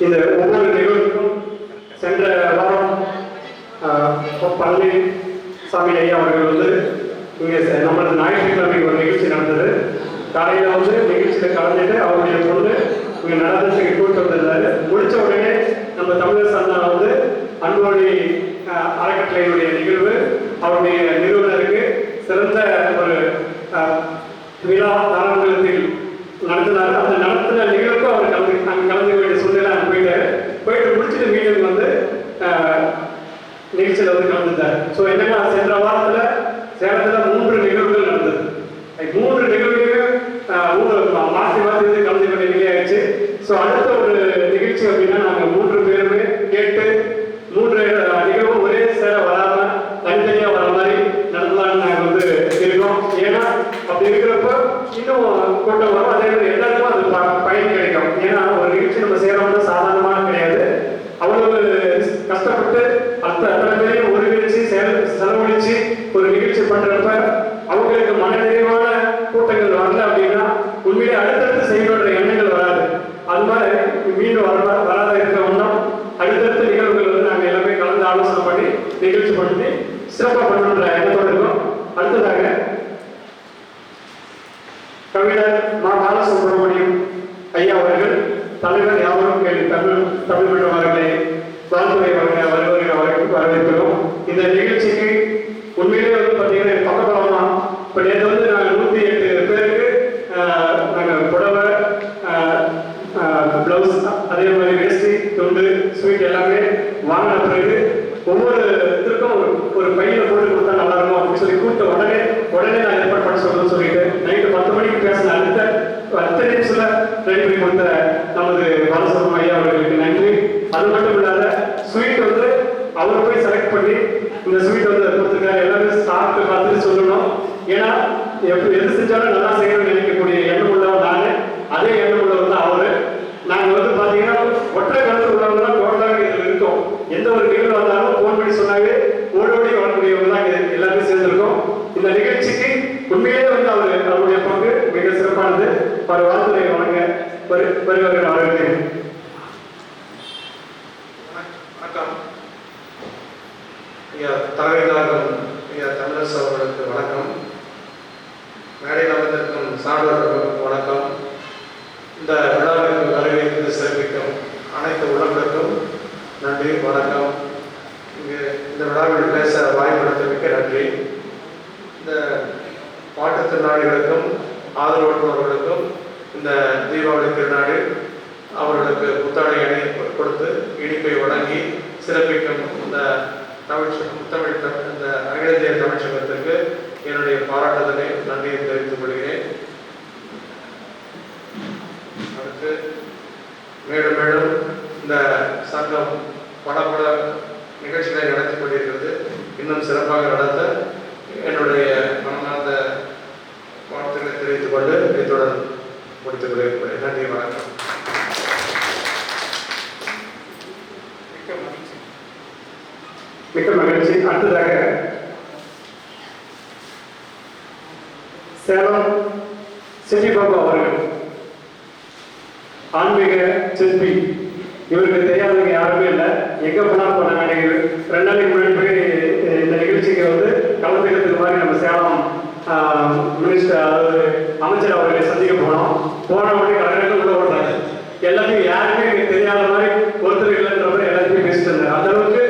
இந்த ஒவ்வொரு நிகழ்வுக்கும் சென்ற வாரம் ஆஹ், சாமி ஐயா அவர்கள் வந்து இங்கே நம்மளது ஞாயிற்றுக்கிழமை ஒரு நிகழ்ச்சி நடந்தது. காலையில் வந்து நிகழ்ச்சியில் கலந்துட்டு அவருடைய பொண்ணு இங்கே நடனத்துக்கு கூட்டு வந்திருந்தாரு. நிகழ்ச்சியில் வந்து கலந்துட்டார். ஸோ என்னன்னா சென்ற வாரத்தில் சேலத்தில் மூன்று நிகழ்வுகள் நடந்தது அது மூன்று நிகழ்வுகளையும் ஆஹ், மூணு மா- மாற்றி மாற்றி வந்து கலந்து கொண்ட நிலை ஆயிடுச்சு ஸோ அடுத்த ஒரு நிகழ்ச்சி அப்படின்னா நாங்கள் மூன்று பேருமே கேட்டு மூன்று ஆஹ், நிகழ்வும் ஒரே சேர வராம தனித்தனியாக வர மாதிரி நடத்தலாம்னு நாங்கள் வந்து இருக்கோம் ஏன்னா அப்படி இருக்கிறப்ப இன்னும் கூட்டம் வரும் அதே மாதிரி எல்லாருக்கும் அது ப- பயன் கிடைக்கும் ஏன்னா ஒரு நிகழ்ச்சி நம்ம செய்யறோம்னா சாதாரணமான கிடையாது அவ்வளவு கஷ்டப்பட்டு அத்த அத்தனை பேரையும் ஒருங்கிணைச்சு செல- செலவழிச்சு ஒரு நிகழ்ச்சி பண்றப்ப அவங்களுக்கு மனநிறைவான கூட்டங்கள் வரல அப்படின்னா உண்மையிலே அடுத்தடுத்து செய்யணுன்ற எண்ணங்கள் வராது அது மாதிரி மீண்டும் வர வராத இருக்கிறவங்க அடுத்தடுத்த நிகழ்வுகள் வந்து நாங்கள் எல்லாமே கலந்து ஆலோசனை பண்ணி நிகழ்ச்சி பண்ணி சிறப்பாக பண்ணணுன்ற எண்ணத்தோடு இருக்கோம் அடுத்ததாக கவிஞர் மா பாலசுப்ரமணியம் ஐயா அவர்கள் தலைவர் யாவரும் கேள்வி தமிழ் தமிழ் மன்றம் அவர்களை வாழ்த்துறை அவர்களை வருவர்கள் அவர்களுக்கு வரவேற்கிறோம் இந்த நிகழ்ச்சிக்கு உண்மையிலே வந்து பார்த்தீங்கன்னா எனக்கு பக்கபலமா இப்போ நேற்று வந்து நாங்கள் நூற்றி எட்டு பேருக்கு நாங்கள் புடவை ப்ளவுஸ் அதே மாதிரி வேஸ்டி துண்டு ஸ்வீட் எல்லாமே வாங்கின பிறகு ஒவ்வொருத்தருக்கும் ஒரு ஒரு பையில போட்டு கொடுத்தா நல்லா இருக்கும் அப்படின்னு சொல்லி கூப்பிட்ட உடனே உடனே நான் ஏற்பாடு பண்ண சொல்லணும்னு சொல்லிட்டு நைட்டு பத்து மணிக்கு பேசின அடுத்த அடுத்த நிமிஷத்துல ரெடி பண்ணி கொடுத்த நமது பாலசுரம் ஐயா அவர்களுக்கு நன்றி. அது மட்டும் இல்லாத ஸ்வீட் வந்து அவர் போய் செலக்ட் பண்ணி இந்த ஸ்வீட் வந்து கொடுத்துருக்காரு. எல்லாமே சாப்பிட்டு பார்த்துட்டு சொல்லணும். ஏன்னா எப்படி எது செஞ்சாலும் நல்லா செய்யணும்னு நினைக்கக்கூடிய எண்ணம் உள்ளவர் நாங்க அதே எண்ணம் உள்ளவர் தான் அவரு. நாங்க வந்து பாத்தீங்கன்னா ஒற்றை கருத்து உள்ளவங்க தான் டோட்டலாக இருக்கோம். எந்த ஒரு நிகழ்வு வந்தாலும் போன் பண்ணி சொன்னாவே ஓடோடி வரக்கூடியவங்க தான் இங்க எல்லாருமே சேர்ந்திருக்கோம். இந்த நிகழ்ச்சிக்கு உண்மையிலே வந்து அவர் அவருடைய பங்கு மிக சிறப்பானது. அவர் வாழ்த்துறை வழங்க வரு- வருவார்கள் அவர்களுக்கு வணக்கம். ஐயா தலைமையிலாகும் ஐயா தமிழரசு அவர்களுக்கு வணக்கம் மேடையில் அமர்ந்திருக்கும் சான்றோர்களுக்கு வணக்கம் இந்த விழாவிற்கு வரவேற்று சிறப்பிக்கும் அனைத்து உள்ளங்களுக்கும் நன்றி வணக்கம். இங்கே இந்த விழாவில் பேச வாய்ப்படுத்தமிக்க நன்றி. இந்த மாற்றுத்திறனாளிகளுக்கும் ஆதரவற்றவர்களுக்கும் இந்த தீபாவளி திருநாடு அவர்களுக்கு புத்தாடை அணி கொடுத்து இனிப்பை வழங்கி சிறப்பிக்கும் இந்த தமிழ் தமிழ் இந்த அகில இந்திய என்னுடைய பாராட்டுதலை நன்றியை தெரிவித்து கொள்கிறேன் அடுத்து மேலும் மேலும் இந்த சங்கம் பல பல நிகழ்ச்சிகளை நடத்தி கொண்டிருக்கிறது. இன்னும் சிறப்பாக நடத்த என்னுடைய மனமார்ந்த வாழ்த்துக்களை தெரிவித்துக் கொண்டு இத்துடன் முடித்துக் கொள்கிறேன். நன்றி வணக்கம். மிக்க மகிழ்ச்சி. அடுத்ததாக சேலம் சிட்டி பாபு அவர்கள் ஆன்மீக சிற்பி. இவருக்கு தெரியாதவங்க யாருமே இல்லை. எங்கே போனாலும் போன வேண்டியது? ரெண்டு நாளைக்கு முன்னாடி போய் இந்த நிகழ்ச்சிக்கு வந்து கலந்துக்கிறதுக்கு மாதிரி நம்ம சேலம் மினிஸ்டர் அதாவது அமைச்சர் அவர்களை சந்திக்க போனோம். போன உடனே கலைஞர்கள் கூட ஓடுறாங்க எல்லாத்தையும் யாருமே எனக்கு தெரியாத மாதிரி ஒருத்தர் இல்லைன்ற மாதிரி எல்லாத்தையும் பேசிட்டு இருந்தார். அந்த அளவுக்கு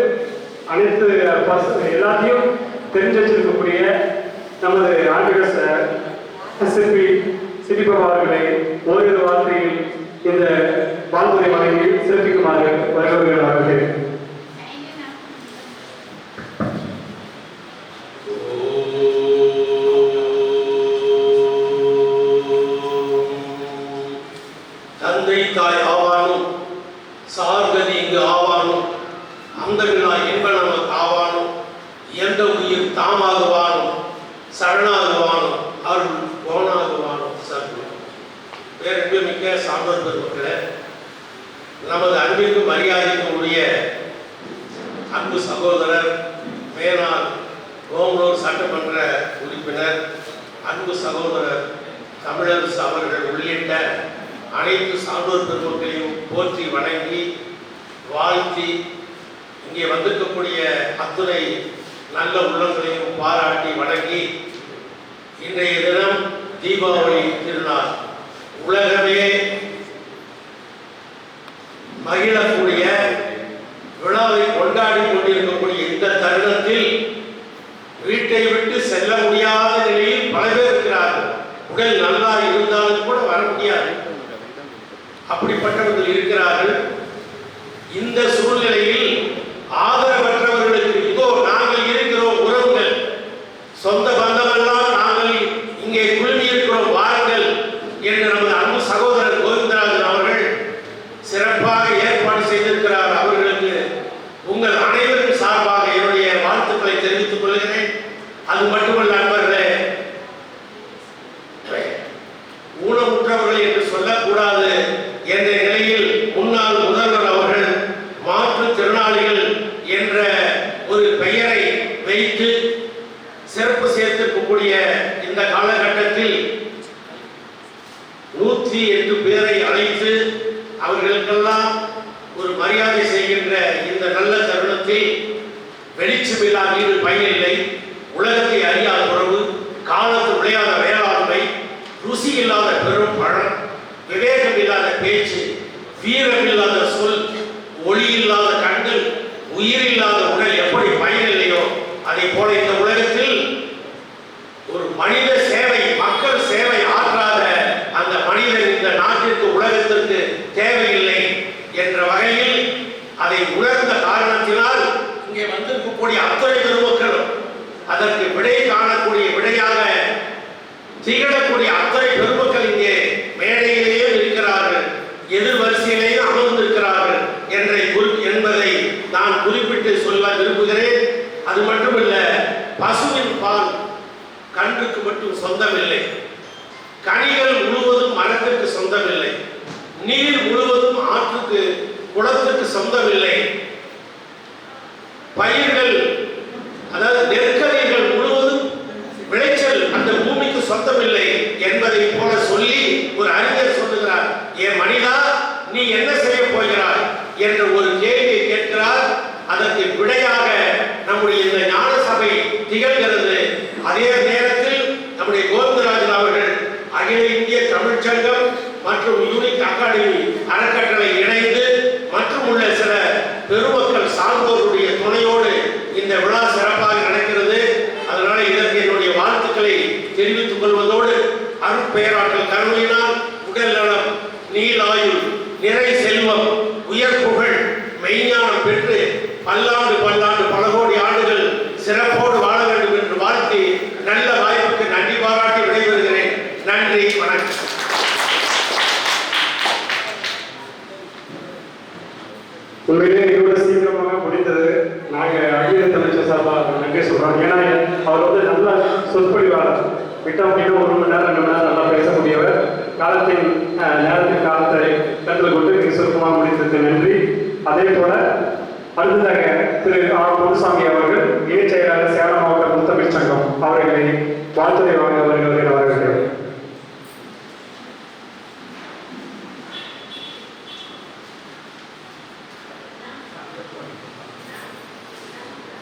அனைத்து பர்ச- எல்லாத்தையும் தெரிஞ்சு வச்சிருக்கக்கூடிய நமது ஆன்மீக சிற்பி சிரிப்பம் அவர்களை ஓரிரு வார்த்தையில் இந்த வாழ்த்துறை வழங்கி சிறப்பிக்குமாறு வருபவர்கள் தந்தை தாய் ஆவானும் சார்கதி இங்கு ஆவானும் அந்தமிழா இன்ப நமக்கு ஆவானும் எந்த உயிர் தாமாகுவானும் சரணா பேரன்பு மிக்க சான்றோர் பெருமக்களே நமது அன்பிற்கும் மரியாதைக்கும் உரிய அன்பு சகோதரர் மேனார் ஓங்களூர் சட்டமன்ற உறுப்பினர் அன்பு சகோதரர் தமிழரசு அவர்கள் உள்ளிட்ட அனைத்து சான்றோர் பெருமக்களையும் போற்றி வணங்கி வாழ்த்தி இங்கே வந்திருக்கக்கூடிய அத்துணை நல்ல உள்ளங்களையும் பாராட்டி வணங்கி இன்றைய தினம் தீபாவளி திருநாள். உலகமே மகிழக்கூடிய விழாவை கொண்டாடி கொண்டிருக்கக்கூடிய இந்த தருணத்தில் வீட்டை விட்டு செல்ல முடியாத நிலையில் பல பேர் இருக்கிறார்கள். உடல் நல்லா இருந்தாலும் கூட வர முடியாது. அப்படிப்பட்டவர்கள் இருக்கிறார்கள். இந்த சூழ்நிலையில் ஆதரவற்றவர்களுக்கு இதோ நாங்கள் இருக்கிறோம் உறவுகள் சொந்த பந்தமெல்லாம் நாங்கள் இங்கே குழுமி இருக்கிறோம் வாருங்கள் என்று நமது அன்பு சகோதரர் கோவிந்தராஜன் அவர்கள் சிறப்பாக ஏற்பாடு செய்திருக்கிறார் அவர்களுக்கு உங்கள் அனைவரும் சார்பாக என்னுடைய வாழ்த்துக்களை தெரிவித்துக் கொள்கிறேன் அது மட்டுமல்ல நண்பர்களே ஊனமுற்றவர்கள் என்று சொல்லக்கூடாது என்ற நிலையில் முன்னாள் முதல்வர் அவர்கள் மாற்றுத்திறனாளிகள் என்ற ஒரு பெயரை வைத்து சிறப்பு இருக்கக்கூடிய இந்த காலகட்டத்தில் நூற்றி எட்டு பேரை அழைத்து அவர்களுக்கெல்லாம் ஒரு மரியாதை செய்கின்ற இந்த நல்ல தருணத்தில் வெளிச்சமில்லா வீடு பயனில்லை உலகத்தை அறியாத உறவு காலத்து விளையாத வேளாண்மை ருசி இல்லாத பெரும் பழம் விவேகம் இல்லாத பேச்சு வீரம் இல்லாத சொல் ஒளி இல்லாத கண்கள் உயிர் இல்லாத உடல் எப்படி பயனில்லையோ அதை போல இந்த உலகத்தில் ஒரு மனித சேவை மக்கள் சேவை ஆற்றாத அந்த மனிதன் இந்த நாட்டிற்கு உலகத்திற்கு தேவையில்லை என்ற வகையில் அதை உணர்ந்த காரணத்தினால் இங்கே வந்திருக்கக்கூடிய அத்தனை பெருமக்களும் அதற்கு விடை காணக்கூடிய விடையாக திகழக்கூடிய அத்தனை பெருமக்கள் இங்கே மேடையிலேயே இருக்கிறார்கள் எதிர்வரிசையிலேயே அமர்ந்திருக்கிறார்கள் என்ற என்பதை நான் குறிப்பிட்டு சொல்ல விரும்புகிறேன். அது மட்டுமல்ல பசுவின் பால் கண்ணுக்கு மட்டும் சொந்தம் இல்லை இந்த விழா சிறப்பாக நடக்கிறது. அதனால இதற்கு என்னுடைய வாழ்த்துக்களை தெரிவித்துக் கொள்வதோடு அருட்பெயராற்றல் கருணையினால் உடல் நலம் நீலாயுள் நிறை செல்வம் உயர் புகழ் மெய்ஞானம் பெற்று பல்லாண்டு பல்லாண்டு பல கோடி ஆண்டுகள் சிறப்போடு வாழ வேண்டும் என்று வாழ்த்தி நல்ல வாய்ப்புக்கு நன்றி பாராட்டி விடைபெறுகிறேன் நன்றி வணக்கம் உண்மையிலேயே இதோட சீக்கிரமாக முடிந்தது நாங்கள் அகில தமிழ்ச்சி சார்பாக நன்றி ஏன்னா அவர் வந்து நல்லா சொற்பொழிவாளர். விட்டோம் அப்படின்னா ஒரு மணி நேரம் ரெண்டு மணி நேரம் நல்லா பேசக்கூடியவர். காலத்தின் நேரத்தின் காலத்தை கருத்தில் கொண்டு மிக சுருக்கமாக முடித்ததுக்கு நன்றி. அதே போல அடுத்ததாக திரு ஆர். பொன்சாமி அவர்கள் இணைச் செயலாளர் சேலம் மாவட்ட முத்தமிழ் சங்கம் அவர்களை வாழ்த்துறை வாங்க அவர்கள் வரவேற்கிறேன்.